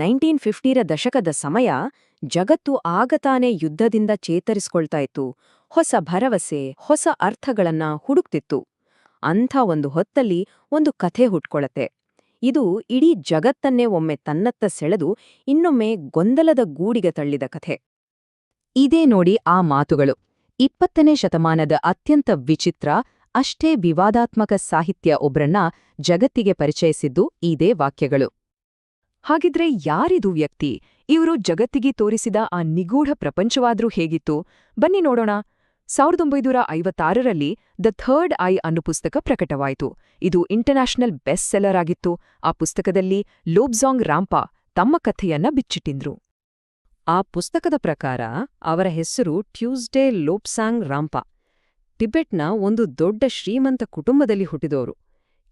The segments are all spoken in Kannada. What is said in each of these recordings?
ನೈನ್ಟೀನ್ ಫಿಫ್ಟಿರ ದಶಕದ ಸಮಯ ಜಗತ್ತು ಆಗತಾನೆ ಯುದ್ಧದಿಂದ ಚೇತರಿಸ್ಕೊಳ್ತಾ ಇತ್ತು. ಹೊಸ ಭರವಸೆ, ಹೊಸ ಅರ್ಥಗಳನ್ನ ಹುಡುಕ್ತಿತ್ತು. ಅಂಥ ಒಂದು ಹೊತ್ತಲ್ಲಿ ಒಂದು ಕಥೆ ಹುಟ್ಕೊಳತೆ ಇದು ಇಡೀ ಜಗತ್ತನ್ನೇ ಒಮ್ಮೆ ತನ್ನತ್ತ ಸೆಳೆದು ಇನ್ನೊಮ್ಮೆ ಗೊಂದಲದ ಗೂಡಿಗೆ ತಳ್ಳಿದ ಕಥೆ. ಇದೇ ನೋಡಿ ಆ ಮಾತುಗಳು. ಇಪ್ಪತ್ತನೇ ಶತಮಾನದ ಅತ್ಯಂತ ವಿಚಿತ್ರ, ಅಷ್ಟೇ ವಿವಾದಾತ್ಮಕ ಸಾಹಿತ್ಯ ಒಬ್ರನ್ನ ಜಗತ್ತಿಗೆ ಪರಿಚಯಿಸಿದ್ದು ಇದೇ ವಾಕ್ಯಗಳು. ಹಾಗಿದ್ರೆ ಯಾರಿದು ವ್ಯಕ್ತಿ? ಇವರು ಜಗತ್ತಿಗೆ ತೋರಿಸಿದ ಆ ನಿಗೂಢ ಪ್ರಪಂಚವಾದ್ರೂ ಹೇಗಿತ್ತು? ಬನ್ನಿ ನೋಡೋಣ. ಸಾವಿರದ ಒಂಬೈನೂರ ಐವತ್ತಾರರಲ್ಲಿ ದ ಥರ್ಡ್ ಐ ಅನ್ನು ಪುಸ್ತಕ ಪ್ರಕಟವಾಯಿತು. ಇದು ಇಂಟರ್ನ್ಯಾಷನಲ್ ಬೆಸ್ಟ್ ಸೆಲ್ಲರ್ ಆಗಿತ್ತು. ಆ ಪುಸ್ತಕದಲ್ಲಿ ಲೋಬ್ಜಾಂಗ್ ರಾಂಪಾ ತಮ್ಮ ಕಥೆಯನ್ನ ಬಿಚ್ಚಿಟ್ಟಿದ್ರು. ಆ ಪುಸ್ತಕದ ಪ್ರಕಾರ ಅವರ ಹೆಸರು ಟ್ಯೂಸ್ಡೇ ಲೋಬ್ಸಾಂಗ್ ರಾಂಪಾ. ಟಿಬೆಟ್ನ ಒಂದು ದೊಡ್ಡ ಶ್ರೀಮಂತ ಕುಟುಂಬದಲ್ಲಿ ಹುಟ್ಟಿದವರು.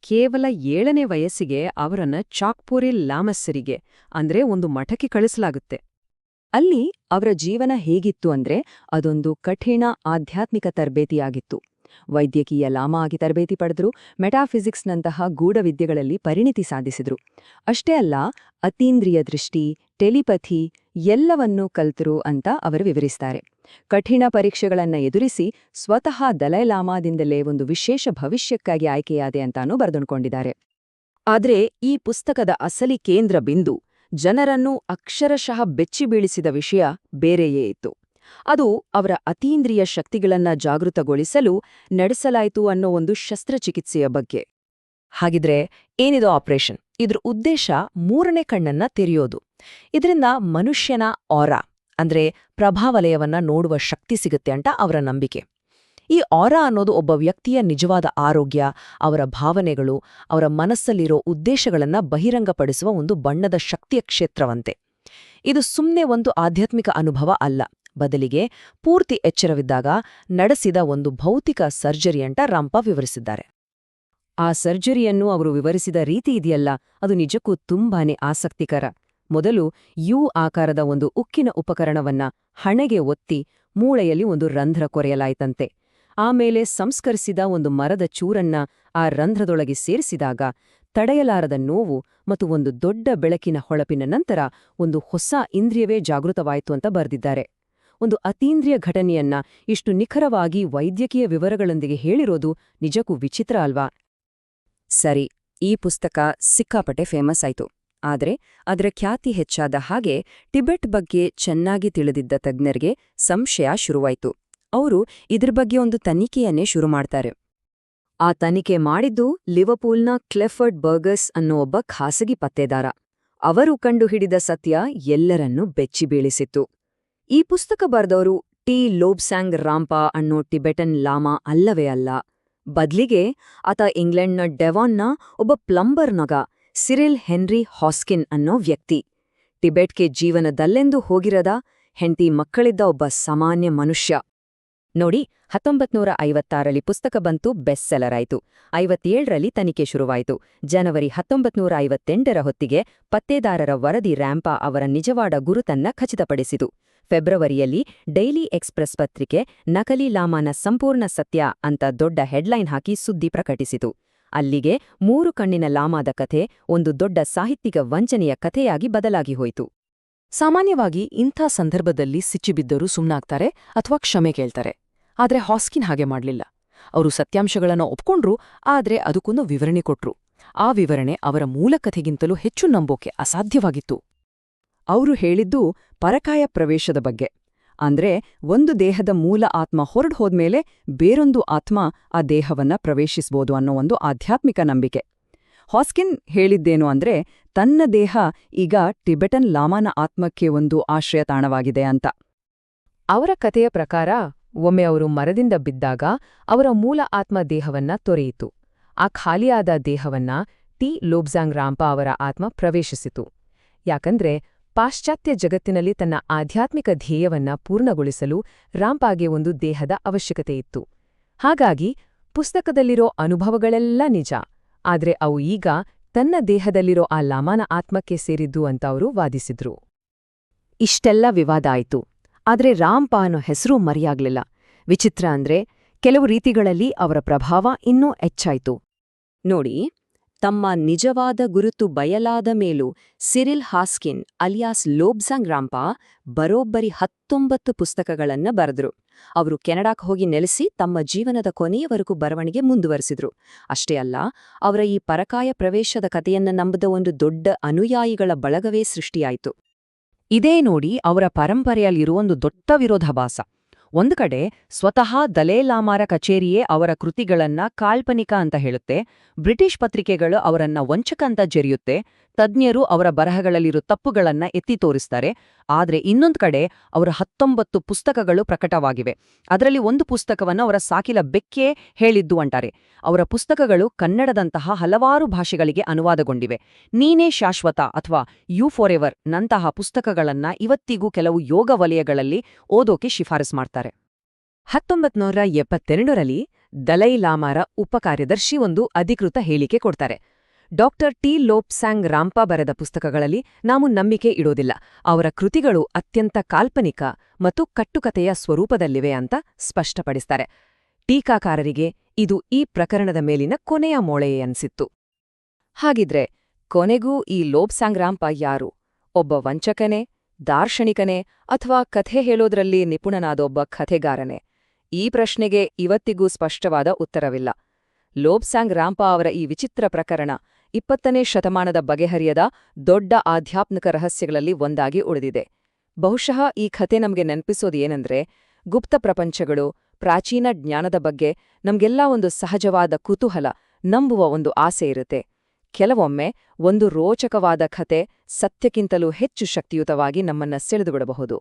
ಕೇವಲ ಏಳನೇ ವಯಸ್ಸಿಗೆ ಅವರನ್ನು ಚಾಕ್ಪುರಿ ಲಾಮಸ್ಸರಿಗೆ, ಅಂದ್ರೆ ಒಂದು ಮಠಕ್ಕೆ ಕಳಿಸಲಾಗುತ್ತೆ. ಅಲ್ಲಿ ಅವರ ಜೀವನ ಹೇಗಿತ್ತು ಅಂದ್ರೆ ಅದೊಂದು ಕಠಿಣ ಆಧ್ಯಾತ್ಮಿಕ ತರಬೇತಿಯಾಗಿತ್ತು. ವೈದ್ಯಕೀಯ ಲಾಮ ಆಗಿ ತರಬೇತಿ ಪಡೆದ್ರು, ಮೆಟಾಫಿಸಿಕ್ಸ್ನಂತಹ ಗೂಢವಿದ್ಯೆಗಳಲ್ಲಿ ಪರಿಣಿತಿ ಸಾಧಿಸಿದ್ರು. ಅಷ್ಟೇ ಅಲ್ಲ, ಅತೀಂದ್ರಿಯ ದೃಷ್ಟಿ, ಟೆಲಿಪಥಿ ಎಲ್ಲವನ್ನೂ ಕಲ್ತರು ಅಂತ ಅವರು ವಿವರಿಸ್ತಾರೆ. ಕಠಿಣ ಪರೀಕ್ಷೆಗಳನ್ನು ಎದುರಿಸಿ ಸ್ವತಃ ದಲೈಲಾಮಾದಿಂದಲೇ ಒಂದು ವಿಶೇಷ ಭವಿಷ್ಯಕ್ಕಾಗಿ ಆಯ್ಕೆಯಾದೆ ಅಂತಾನೂ ಬರೆದುಕೊಂಡಿದ್ದಾರೆ ಆದರೆ ಈ ಪುಸ್ತಕದ ಅಸಲಿ ಕೇಂದ್ರ ಬಿಂದು ಜನರನ್ನು ಅಕ್ಷರಶಃ ಬೆಚ್ಚಿಬೀಳಿಸಿದ ವಿಷಯ ಬೇರೆಯೇ ಇತ್ತು. ಅದು ಅವರ ಅತೀಂದ್ರಿಯ ಶಕ್ತಿಗಳನ್ನ ಜಾಗೃತಗೊಳಿಸಲು ನಡೆಸಲಾಯಿತು ಅನ್ನೋ ಒಂದು ಶಸ್ತ್ರಚಿಕಿತ್ಸೆಯ ಬಗ್ಗೆ. ಹಾಗಿದ್ರೆ ಏನಿದು ಆಪರೇಷನ್? ಇದ್ರ ಉದ್ದೇಶ ಮೂರನೇ ಕಣ್ಣನ್ನ ತೆರೆಯೋದು. ಇದರಿಂದ ಮನುಷ್ಯನ ಆರಾ ಅಂದ್ರೆ ಪ್ರಭಾವಲಯವನ್ನ ನೋಡುವ ಶಕ್ತಿ ಸಿಗುತ್ತೆ ಅಂತ ಅವರ ನಂಬಿಕೆ. ಈ ಆರಾ ಅನ್ನೋದು ಒಬ್ಬ ವ್ಯಕ್ತಿಯ ನಿಜವಾದ ಆರೋಗ್ಯ, ಅವರ ಭಾವನೆಗಳು, ಅವರ ಮನಸ್ಸಲ್ಲಿರೋ ಉದ್ದೇಶಗಳನ್ನ ಬಹಿರಂಗಪಡಿಸುವ ಒಂದು ಬಣ್ಣದ ಶಕ್ತಿಯ ಕ್ಷೇತ್ರವಂತೆ. ಇದು ಸುಮ್ಮನೆ ಒಂದು ಆಧ್ಯಾತ್ಮಿಕ ಅನುಭವ ಅಲ್ಲ. ಬದಲಿಗೆ ಪೂರ್ತಿ ಎಚ್ಚರವಿದ್ದಾಗ ನಡೆಸಿದ ಒಂದು ಭೌತಿಕ ಸರ್ಜರಿ ಅಂತ ರಾಂಪ ವಿವರಿಸಿದ್ದಾರೆ. ಆ ಸರ್ಜರಿಯನ್ನು ಅವರು ವಿವರಿಸಿದ ರೀತಿ ಇದೆಯಲ್ಲ, ಅದು ನಿಜಕ್ಕೂ ತುಂಬಾನೇ ಆಸಕ್ತಿಕರ. ಮೊದಲು ಯು ಆಕಾರದ ಒಂದು ಉಕ್ಕಿನ ಉಪಕರಣವನ್ನ ಹಣೆಗೆ ಒತ್ತಿ ಮೂಳೆಯಲ್ಲಿ ಒಂದು ರಂಧ್ರ ಕೊರೆಯಲಾಯಿತಂತೆ. ಆಮೇಲೆ ಸಂಸ್ಕರಿಸಿದ ಒಂದು ಮರದ ಚೂರನ್ನ ಆ ರಂಧ್ರದೊಳಗೆ ಸೇರಿಸಿದಾಗ ತಡೆಯಲಾರದ ನೋವು ಮತ್ತು ಒಂದು ದೊಡ್ಡ ಬೆಳಕಿನ ಹೊಳಪಿನ ನಂತರ ಒಂದು ಹೊಸ ಇಂದ್ರಿಯವೇ ಜಾಗೃತವಾಯಿತು ಅಂತ ಬರೆದಿದ್ದಾರೆ. ಒಂದು ಅತೀಂದ್ರಿಯ ಘಟನೆಯನ್ನ ಇಷ್ಟು ನಿಖರವಾಗಿ ವೈದ್ಯಕೀಯ ವಿವರಗಳೊಂದಿಗೆ ಹೇಳಿರೋದು ನಿಜಕ್ಕೂ ವಿಚಿತ್ರ ಅಲ್ವಾ? ಸರಿ, ಈ ಪುಸ್ತಕ ಸಿಕ್ಕಾಪಟ್ಟೆ ಫೇಮಸ್ ಆಯ್ತು. ಆದ್ರೆ ಅದರ ಖ್ಯಾತಿ ಹೆಚ್ಚಾದ ಹಾಗೆ ಟಿಬೆಟ್ ಬಗ್ಗೆ ಚೆನ್ನಾಗಿ ತಿಳಿದಿದ್ದ ತಜ್ಞರಿಗೆ ಸಂಶಯ ಶುರುವಾಯಿತು. ಅವರು ಇದ್ರ ಬಗ್ಗೆ ಒಂದು ತನಿಖೆಯನ್ನೇ ಶುರು ಮಾಡ್ತಾರೆ. ಆ ತನಿಖೆ ಮಾಡಿದ್ದು ಲಿವಪೂಲ್ನ ಕ್ಲೆಫರ್ಡ್ ಬರ್ಗಸ್ ಅನ್ನೋ ಒಬ್ಬ ಖಾಸಗಿ ಪತ್ತೆದಾರ. ಅವರು ಕಂಡುಹಿಡಿದ ಸತ್ಯ ಎಲ್ಲರನ್ನೂ ಬೆಚ್ಚಿ ಬೀಳಿಸಿತ್ತು. ಈ ಪುಸ್ತಕ ಬರೆದವರು ಟಿ. ಲೋಬ್ಸ್ಯಾಂಗ್ ರಾಂಪಾ ಅನ್ನೋ ಟಿಬೆಟನ್ ಲಾಮಾ ಅಲ್ಲವೇ ಅಲ್ಲ. ಬದ್ಲಿಗೆ ಆತ ಇಂಗ್ಲೆಂಡ್ನ ಡೆವಾನ್ನ ಒಬ್ಬ ಪ್ಲಂಬರ್ ನಗ ಸಿರಿಲ್ ಹೆನ್ರಿ ಹಾಸ್ಕಿನ್ ಅನ್ನೋ ವ್ಯಕ್ತಿ. ಟಿಬೆಟ್ಗೆ ಜೀವನದಲ್ಲೆಂದು ಹೋಗಿರದ ಹೆಂಡತಿ ಮಕ್ಕಳಿದ್ದ ಒಬ್ಬ ಸಾಮಾನ್ಯ ಮನುಷ್ಯ. ನೋಡಿ, ಹತ್ತೊಂಬತ್ನೂರ ಐವತ್ತಾರಲ್ಲಿ ಪುಸ್ತಕ ಬಂತು, ಬೆಸ್ಟ್ ಸೆಲ್ಲರ್ ಆಯಿತು. ಐವತ್ತೇಳರಲ್ಲಿ ತನಿಖೆ ಶುರುವಾಯಿತು. ಜನವರಿ ಹತ್ತೊಂಬತ್ನೂರ ಐವತ್ತೆಂಟರ ಹೊತ್ತಿಗೆ ಪತ್ತೇದಾರರ ವರದಿ ರ್ಯಾಂಪಾ ಅವರ ನಿಜವಾದ ಗುರುತನ್ನ ಖಚಿತಪಡಿಸಿತು. ಫೆಬ್ರವರಿಯಲ್ಲಿ ಡೈಲಿ ಎಕ್ಸ್‌ಪ್ರೆಸ್ ಪತ್ರಿಕೆ ನಕಲಿ ಲಾಮಾನ ಸಂಪೂರ್ಣ ಸತ್ಯ ಅಂತ ದೊಡ್ಡ ಹೆಡ್ಲೈನ್ ಹಾಕಿ ಸುದ್ದಿ ಪ್ರಕಟಿಸಿತು. ಅಲ್ಲಿಗೆ ಮೂರು ಕಣ್ಣಿನ ಲಾಮಾದ ಕಥೆ ಒಂದು ದೊಡ್ಡ ಸಾಹಿತ್ಯಿಕ ವಂಚನೆಯ ಕಥೆಯಾಗಿ ಬದಲಾಗಿ ಹೋಯಿತು. ಸಾಮಾನ್ಯವಾಗಿ ಇಂಥ ಸಂದರ್ಭದಲ್ಲಿ ಸಿಚ್ಚಿಬಿದ್ದರೂ ಸುಮ್ನಾಗ್ತಾರೆ ಅಥವಾ ಕ್ಷಮೆ ಕೇಳ್ತಾರೆ. ಆದ್ರೆ ಹಾಸ್ಕಿನ್ ಹಾಗೆ ಮಾಡಲಿಲ್ಲ. ಅವರು ಸತ್ಯಾಂಶಗಳನ್ನು ಒಪ್ಕೊಂಡ್ರು, ಆದ್ರೆ ಅದಕ್ಕೊಂದು ವಿವರಣೆ ಕೊಟ್ರು. ಆ ವಿವರಣೆ ಅವರ ಮೂಲ ಕಥೆಗಿಂತಲೂ ಹೆಚ್ಚು ನಂಬೋಕೆ ಅಸಾಧ್ಯವಾಗಿತ್ತು. ಅವರು ಹೇಳಿದ್ದು ಪರಕಾಯ ಪ್ರವೇಶದ ಬಗ್ಗೆ. ಅಂದ್ರೆ ಒಂದು ದೇಹದ ಮೂಲ ಆತ್ಮ ಹೊರಡ್ ಹೋದ್ಮೇಲೆ ಬೇರೊಂದು ಆತ್ಮ ಆ ದೇಹವನ್ನ ಪ್ರವೇಶಿಸ್ಬೋದು ಅನ್ನೋ ಒಂದು ಆಧ್ಯಾತ್ಮಿಕ ನಂಬಿಕೆ. ಹಾಸ್ಕಿನ್ ಹೇಳಿದ್ದೇನು ಅಂದ್ರೆ, ತನ್ನ ದೇಹ ಈಗ ಟಿಬೆಟನ್ ಲಾಮಾನ ಆತ್ಮಕ್ಕೆ ಒಂದು ಆಶ್ರಯ ತಾಣವಾಗಿದೆ ಅಂತ. ಅವರ ಕಥೆಯ ಪ್ರಕಾರ, ಒಮ್ಮೆ ಅವರು ಮರದಿಂದ ಬಿದ್ದಾಗ ಅವರ ಮೂಲ ಆತ್ಮ ದೇಹವನ್ನ ತೊರೆಯಿತು. ಆ ಖಾಲಿಯಾದ ದೇಹವನ್ನ ಟಿ ಲೋಬ್ಜಾಂಗ್ ರಾಂಪಾ ಅವರ ಆತ್ಮ ಪ್ರವೇಶಿಸಿತು. ಯಾಕಂದ್ರೆ ಪಾಶ್ಚಾತ್ಯ ಜಗತ್ತಿನಲ್ಲಿ ತನ್ನ ಆಧ್ಯಾತ್ಮಿಕ ಧ್ಯೇಯವನ್ನ ಪೂರ್ಣಗೊಳಿಸಲು ರಾಂಪಾಗೆ ಒಂದು ದೇಹದ ಅವಶ್ಯಕತೆಯಿತ್ತು ಹಾಗಾಗಿ, ಪುಸ್ತಕದಲ್ಲಿರೋ ಅನುಭವಗಳೆಲ್ಲ ನಿಜ. ಆದ್ರೆ ಅವು ಈಗ ತನ್ನ ದೇಹದಲ್ಲಿರೋ ಆ ಲಾಮಾನ ಆತ್ಮಕ್ಕೆ ಸೇರಿದ್ದು ಅಂತ ಅವರು ವಾದಿಸಿದ್ರು. ಇಷ್ಟೆಲ್ಲ ವಿವಾದ ಆಯ್ತು. ಆದರೆ ರಾಂಪಾ ಅನ್ನೋ ಹೆಸರು ಮರೆಯಾಗ್ಲಿಲ್ಲ. ವಿಚಿತ್ರ ಅಂದ್ರೆ ಕೆಲವು ರೀತಿಗಳಲ್ಲಿ ಅವರ ಪ್ರಭಾವ ಇನ್ನೂ ಹೆಚ್ಚಾಯಿತು. ನೋಡಿ ತಮ್ಮ ನಿಜವಾದ ಗುರುತು ಬಯಲಾದ ಮೇಲೂ Cyril Hoskin alias Lobsang Rampa ಬರೋಬ್ಬರಿ ಹತ್ತೊಂಬತ್ತು ಪುಸ್ತಕಗಳನ್ನ ಬರೆದ್ರು. ಅವರು ಕೆನಡಾಕ್ ಹೋಗಿ ನೆಲೆಸಿ ತಮ್ಮ ಜೀವನದ ಕೊನೆಯವರೆಗೂ ಬರವಣಿಗೆ ಮುಂದುವರೆಸಿದ್ರು. ಅಷ್ಟೇ ಅಲ್ಲ, ಅವರ ಈ ಪರಕಾಯ ಪ್ರವೇಶದ ಕಥೆಯನ್ನ ನಂಬದ ಒಂದು ದೊಡ್ಡ ಅನುಯಾಯಿಗಳ ಬಳಗವೇ ಸೃಷ್ಟಿಯಾಯಿತು. ಇದೇ ನೋಡಿ ಅವರ ಪರಂಪರೆಯಲ್ಲಿರುವ ಒಂದು ದೊಡ್ಡ ವಿರೋಧಾಭಾಸ ಒಂದು ಕಡೆ ಸ್ವತಃ ದಲೇಲಾಮಾರ ಕಚೇರಿಯೇ ಅವರ ಕೃತಿಗಳನ್ನ ಕಾಲ್ಪನಿಕ ಅಂತ ಹೇಳುತ್ತೆ, ಬ್ರಿಟಿಷ್ ಪತ್ರಿಕೆಗಳು ಅವರನ್ನ ವಂಚಕ ಅಂತ ಜೆರೆಯುತ್ತೆ ತಜ್ಞರು ಅವರ ಬರಹಗಳಲ್ಲಿರೋ ತಪ್ಪುಗಳನ್ನ ಎತ್ತಿ ತೋರಿಸ್ತಾರೆ. ಆದರೆ ಇನ್ನೊಂದು ಕಡೆ ಅವರ ಹತ್ತೊಂಬತ್ತು ಪುಸ್ತಕಗಳು ಪ್ರಕಟವಾಗಿವೆ. ಅದರಲ್ಲಿ ಒಂದು ಪುಸ್ತಕವನ್ನು ಅವರ ಸಾಕಿಲ ಬೆಕ್ಕೇ ಹೇಳಿದ್ದು ಅಂತಾರೆ. ಅವರ ಪುಸ್ತಕಗಳು ಕನ್ನಡದಂತಹ ಹಲವಾರು ಭಾಷೆಗಳಿಗೆ ಅನುವಾದಗೊಂಡಿವೆ. ನೀನೇ ಶಾಶ್ವತ ಅಥವಾ ಯು ಫಾರ್ ಎವರ್ ನಂತಹ ಪುಸ್ತಕಗಳನ್ನ ಇವತ್ತಿಗೂ ಕೆಲವು ಯೋಗ ವಲಯಗಳಲ್ಲಿ ಓದೋಕೆ ಶಿಫಾರಸ್ ಮಾಡ್ತಾರೆ. ಹತ್ತೊಂಬತ್ ನೂರ ಎಪ್ಪತ್ತೆರಡರಲ್ಲಿ ದಲೈ ಲಾಮಾರ ಉಪಕಾರ್ಯದರ್ಶಿ ಒಂದು ಅಧಿಕೃತ ಹೇಳಿಕೆ ಕೊಡ್ತಾರೆ. Doctor T. ಲೋಪ್ಸ್ಯಾಂಗ್ ರಾಂಪಾ ಬರೆದ ಪುಸ್ತಕಗಳಲ್ಲಿ ನಾವು ನಂಬಿಕೆ ಇಡೋದಿಲ್ಲ. ಅವರ ಕೃತಿಗಳು ಅತ್ಯಂತ ಕಾಲ್ಪನಿಕ ಮತ್ತು ಕಟ್ಟುಕತೆಯ ಸ್ವರೂಪದಲ್ಲಿವೆ ಅಂತ ಸ್ಪಷ್ಟಪಡಿಸ್ತಾರೆ. ಟೀಕಾಕಾರರಿಗೆ ಇದು ಈ ಪ್ರಕರಣದ ಮೇಲಿನ ಕೊನೆಯ ಮೊಳೆಯೇ ಅನ್ಸಿತ್ತು ಹಾಗಿದ್ರೆ, ಕೊನೆಗೂ ಈ ಲೋಬ್ಸಾಂಗ್ ರಾಂಪ ಯಾರು? ಒಬ್ಬ ವಂಚಕನೇ, ದಾರ್ಶನಿಕನೇ ಅಥವಾ ಕಥೆ ಹೇಳೋದ್ರಲ್ಲಿ ನಿಪುಣನಾದೊಬ್ಬ ಕಥೆಗಾರನೇ? ಈ ಪ್ರಶ್ನೆಗೆ ಇವತ್ತಿಗೂ ಸ್ಪಷ್ಟವಾದ ಉತ್ತರವಿಲ್ಲ. ಲೋಬ್ಸಾಂಗ್ ರಾಂಪಾ ಅವರ ಈ ವಿಚಿತ್ರ ಪ್ರಕರಣ ಇಪ್ಪತ್ತನೇ ಶತಮಾನದ ಬಗೆಹರಿಯದ ದೊಡ್ಡ ಆಧ್ಯಾತ್ಮಿಕ ರಹಸ್ಯಗಳಲ್ಲಿ ಒಂದಾಗಿ ಉಳಿದಿದೆ. ಬಹುಶಃ ಈ ಕಥೆ ನಮಗೆ ನೆನಪಿಸೋದು ಏನಂದ್ರೆ, ಗುಪ್ತ ಪ್ರಪಂಚಗಳು, ಪ್ರಾಚೀನ ಜ್ಞಾನದ ಬಗ್ಗೆ ನಮಗೆಲ್ಲ ಒಂದು ಸಹಜವಾದ ಕುತೂಹಲ, ನಂಬುವ ಒಂದು ಆಸೆ ಇರುತ್ತೆ. ಕೆಲವೊಮ್ಮೆ ಒಂದು ರೋಚಕವಾದ ಕತೆ ಸತ್ಯಕ್ಕಿಂತಲೂ ಹೆಚ್ಚು ಶಕ್ತಿಯುತವಾಗಿ ನಮ್ಮನ್ನ ಸೆಳೆದುಬಿಡಬಹುದು